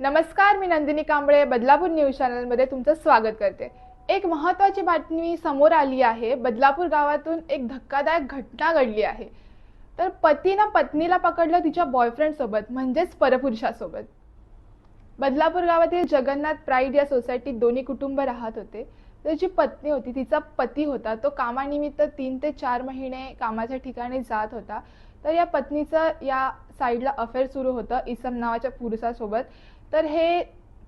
नमस्कार मी नंदिनी कांबळे बदलापूर न्यूज चॅनलमध्ये तुमचं स्वागत करते. एक महत्त्वाची बातमी समोर आली आहे बदलापूर गावातून एक धक्कादायक घटना घडली आहे. तर पतीनं पत्नीला पकडलं तिच्या बॉयफ्रेंडसोबत म्हणजेच परपुरुषासोबत. बदलापूर गावातील जगन्नाथ प्राईड या सोसायटीत दोन्ही कुटुंब राहत होते. तर जी पत्नी होती तिचा पती होता तो कामानिमित्त तीन ते चार महिने कामाच्या ठिकाणी जात होता. तर या पत्नीचं या साईडला अफेअर सुरू होतं इसम नावाच्या पुरुषासोबत. तर हे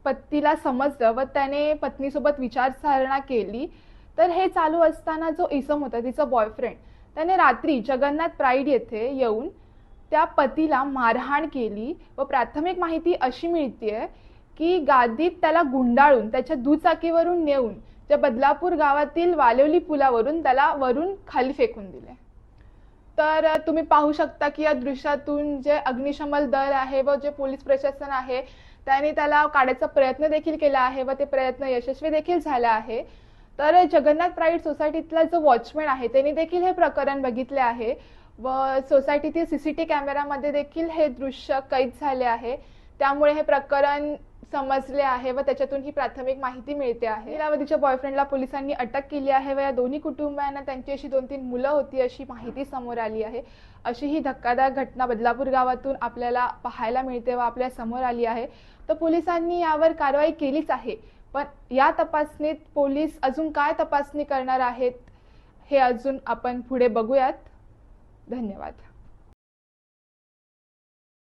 पतीला समजलं व त्याने पत्नीसोबत विचारधारणा केली. तर हे चालू असताना जो इसम होता तिचा बॉयफ्रेंड त्याने रात्री जगन्नाथ प्राईड येथे येऊन त्या पतीला मारहाण केली व प्राथमिक माहिती अशी मिळते की गादीत त्याला गुंडाळून त्याच्या दुचाकीवरून नेऊन त्या बदलापूर गावातील वालवली पुलावरून त्याला वरून खाली फेकून दिले. तर तुम्ही पाहू शकता की या दृश्यातून जे अग्निशमन दल आहे व जे पोलीस प्रशासन आहे त्यांनी त्याला काढायचा प्रयत्न देखील केला आहे व ते प्रयत्न यशस्वी देखील झाला आहे. तर जगन्नाथ प्राईड सोसायटीतला जो वॉचमॅन आहे त्यांनी देखील हे प्रकरण बघितले आहे. व सोसायटीतील सी सी टी कॅमेरामध्ये देखील हे दृश्य कैद झाले आहे. त्यामुळे हे प्रकरण समजले आहे व त्याच्यातून ही प्राथमिक माहिती मिळते आहे. तिला तिच्या बॉयफ्रेंडला पोलिसांनी अटक केली आहे व या दोन्ही कुटुंबांना त्यांची अशी दोन तीन मुलं होती अशी माहिती समोर आली आहे. अशी ही धक्कादायक घटना बदलापूर गावातून आपल्याला पाहायला मिळते व आपल्यासमोर आली आहे. तर पोलिसांनी यावर कारवाई केलीच आहे. पण या तपासणीत पोलीस अजून काय तपासणी करणार आहेत हे अजून आपण पुढे बघूयात. धन्यवाद.